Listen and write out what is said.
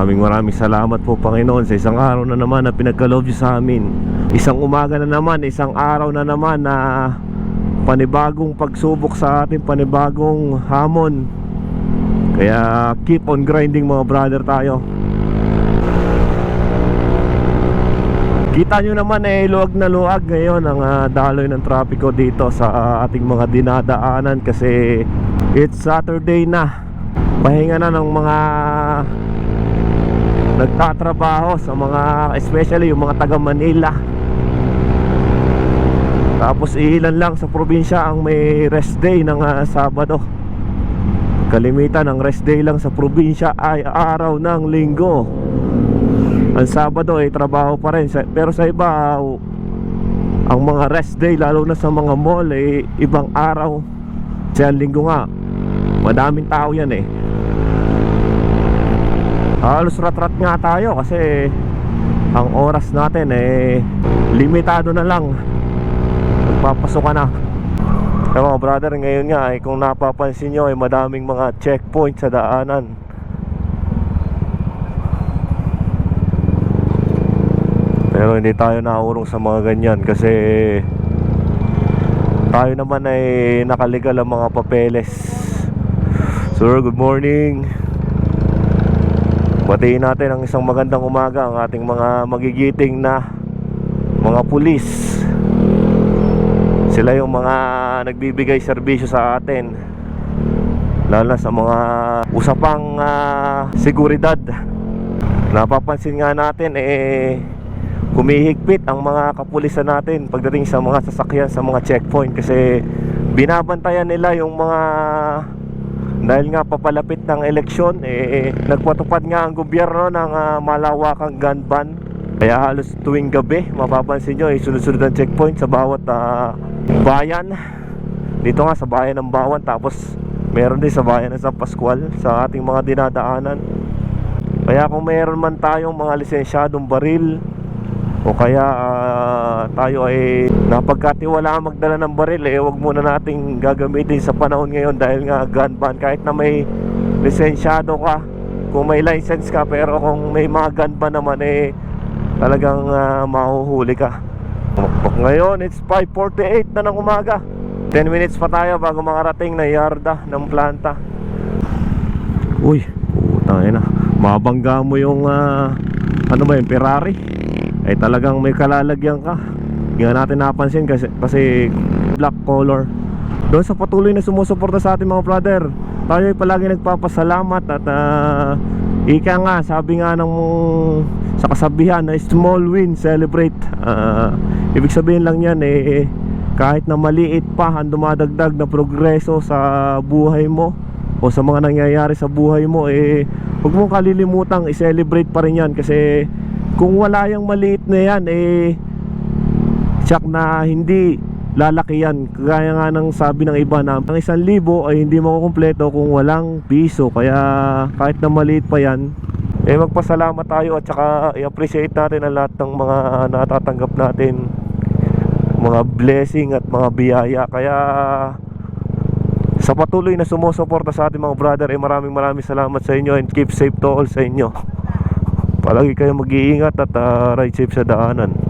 Maraming maraming salamat po Panginoon sa isang araw na naman na pinagkaloob niyo sa amin. Isang umaga na naman, isang araw na naman na panibagong pagsubok sa ating panibagong hamon. Kaya keep on grinding mga brother tayo. Kita nyo naman eh, luwag na luwag ngayon ang ah, daloy ng trapiko dito sa ating mga dinadaanan kasi it's Saturday na. Pahinga na ng mga nagtatrabaho sa mga especially yung mga taga Manila. Tapos ilan lang sa probinsya ang may rest day ng ah, Sabado. Kalimitan ang rest day lang sa probinsya ay araw ng linggo. Ang Sabado ay trabaho pa rin Pero sa iba uh, Ang mga rest day Lalo na sa mga mall ay Ibang araw Sa linggo nga Madaming tao yan eh Halos rat-rat nga tayo Kasi Ang oras natin eh Limitado na lang Magpapasok ka na Pero brother ngayon nga eh, Kung napapansin nyo ay madaming mga checkpoint sa daanan Pero hindi tayo naurong sa mga ganyan kasi tayo naman ay nakaligal ang mga papeles. Sir, good morning. Batiin natin ang isang magandang umaga ang ating mga magigiting na mga pulis. Sila yung mga nagbibigay serbisyo sa atin. Lalo sa mga usapang ah, seguridad. Napapansin nga natin eh humihigpit ang mga kapulisan natin pagdating sa mga sasakyan sa mga checkpoint kasi binabantayan nila yung mga dahil nga papalapit ng eleksyon eh nagpatupad nga ang gobyerno ng ah, malawakang gun ban. Kaya halos tuwing gabi mapapansin nyo eh sunod-sunod ang checkpoint sa bawat ah, bayan. Dito nga sa bayan ng Bawan tapos meron din sa bayan ng San Pascual sa ating mga dinadaanan. Kaya kung meron man tayong mga lisensyadong baril o kaya ah, tayo ay napagkatiwala magdala ng baril eh wag muna nating gagamitin sa panahon ngayon dahil nga gun ban kahit na may lisensyado ka kung may license ka pero kung may mga gun ban naman eh talagang ah, mahuhuli ka ngayon it's 5.48 na ng umaga 10 minutes pa tayo bago makarating na yarda ng planta Uy, putang ina. Mabangga mo yung ah, ano ba yung Ferrari? Ay talagang may kalalagyan ka. Hindi nga natin napansin kasi, kasi black color. Doon sa patuloy na sumusuporta sa ating mga brother, tayo ay palagi nagpapasalamat at ah, ika nga, sabi nga ng sa kasabihan na small win celebrate. Ah, ibig sabihin lang yan eh kahit na maliit pa ang dumadagdag na progreso sa buhay mo o sa mga nangyayari sa buhay mo eh huwag mong kalilimutang i-celebrate pa rin yan kasi kung wala yung maliit na yan eh tsak na hindi lalaki yan. Kagaya nga ng sabi ng iba na ang isang libo ay hindi makukumpleto kung walang piso. Kaya kahit na maliit pa yan eh magpasalamat tayo at saka i-appreciate natin ang lahat ng mga natatanggap natin. Mga blessing at mga biyaya. Kaya sa patuloy na sumusuporta sa ating mga brother eh maraming maraming salamat sa inyo and keep safe to all sa inyo palagi kayo mag-iingat at ah, ride safe sa daanan